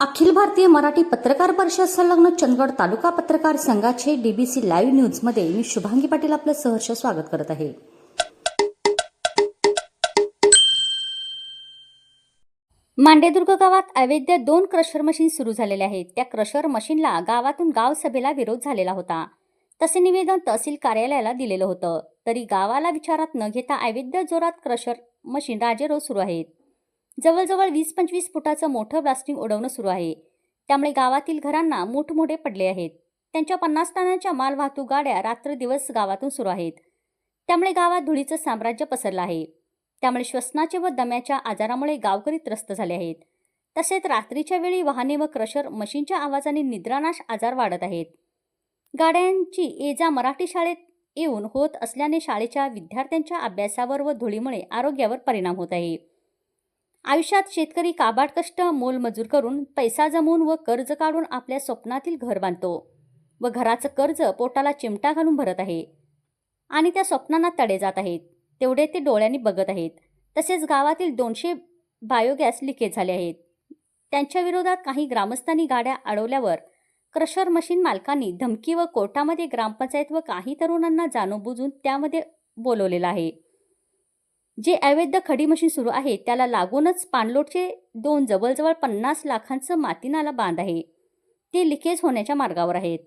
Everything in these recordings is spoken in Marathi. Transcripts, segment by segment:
अखिल भारतीय मराठी पत्रकार परिषद संलग्न चंदगड तालुका पत्रकार संघाचे डीबीसी लाईव्ह न्यूजमध्ये मी शुभांगी पाटील आपलं सहर्ष स्वागत करत आहे. मांडेदुर्ग गावात अवैध दोन क्रशर मशीन सुरू झालेल्या आहेत. त्या क्रशर मशीनला गावातून गाव सभेला विरोध झालेला होता. तसे निवेदन तहसील कार्यालयाला दिलेलं होतं. तरी गावाला विचारात न घेता अवैध जोरात क्रशर मशीन राजेरो सुरू आहेत. जवळजवळ वीस पंचवीस फुटाचं मोठं ब्लास्टिंग उडवणं सुरू आहे. त्यामुळे गावातील घरांना मोठमोठे पडले आहेत. त्यांच्या पन्नास टनांच्या माल वाहतूक गाड्या रात्रदिवस गावातून सुरू आहेत. त्यामुळे गावात धुळीचं साम्राज्य पसरलं आहे. त्यामुळे श्वसनाचे व दम्याच्या आजारामुळे गावकरी त्रस्त झाले आहेत. तसेच रात्रीच्या वेळी वाहने व क्रशर मशीनच्या आवाजाने निद्रानाश आजार वाढत आहेत. गाड्यांची ये जा मराठी शाळेत येऊन होत असल्याने शाळेच्या विद्यार्थ्यांच्या अभ्यासावर व धुळीमुळे आरोग्यावर परिणाम होत आहे. आयुष्यात शेतकरी काबाड कष्ट मोलमजूर करून पैसा जमवून व कर्ज काढून आपल्या स्वप्नातील घर बांधतो व घराचं कर्ज पोटाला चिमटा घालून भरत आहे. आणि त्या स्वप्नांना तडे जात आहेत. तेवढे ते डोळ्यांनी बघत आहेत. तसेच गावातील दोनशे बायोगॅस लिकेज झाले आहेत. त्यांच्या विरोधात काही ग्रामस्थांनी गाड्या अडवल्यावर क्रशर मशीन मालकांनी धमकी व कोर्टामध्ये ग्रामपंचायत व काही तरुणांना जाणूनबुजून त्यामध्ये बोलवलेलं आहे. जे अवैध खडी मशीन सुरू आहे त्याला लागूनच पाणलोटचे दोन जवळजवळ पन्नास लाखांचं मातीनाला बांध आहे. ते लिकेज होण्याच्या मार्गावर आहेत.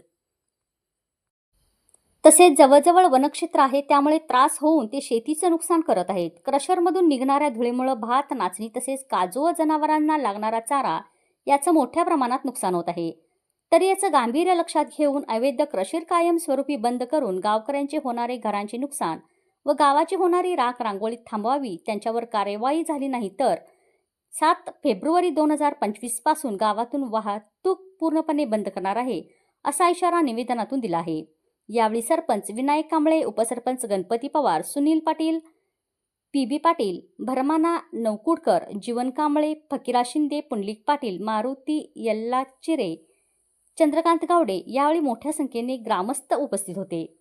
तसेच जवळजवळ वनक्षेत्र आहे त्यामुळे त्रास होऊन ते शेतीचं नुकसान करत आहेत. क्रशरमधून निघणाऱ्या धुळीमुळे भात नाचणी तसेच काजू व जनावरांना लागणारा चारा याचं मोठ्या प्रमाणात नुकसान होत आहे. तरी याचं गांभीर्य लक्षात घेऊन अवैध क्रशर कायमस्वरूपी बंद करून गावकऱ्यांचे होणारे घरांचे नुकसान व गावाची होणारी राख रांगोळीत थांबवावी त्यांच्यावर कार्यवाही झाली नाही तर सात फेब्रुवारी दोन हजार पंचवीसपासून गावातून वाहतूक पूर्णपणे बंद करणार आहे असा इशारा निवेदनातून दिला आहे. यावेळी सरपंच विनायक कांबळे उपसरपंच गणपती पवार सुनील पाटील पी बी पाटील भरमाना नवकुडकर जीवन कांबळे फकीरा शिंदे पुंडलिक पाटील मारुती यल्लाचिरे चंद्रकांत गावडे यावेळी मोठ्या संख्येने ग्रामस्थ उपस्थित होते.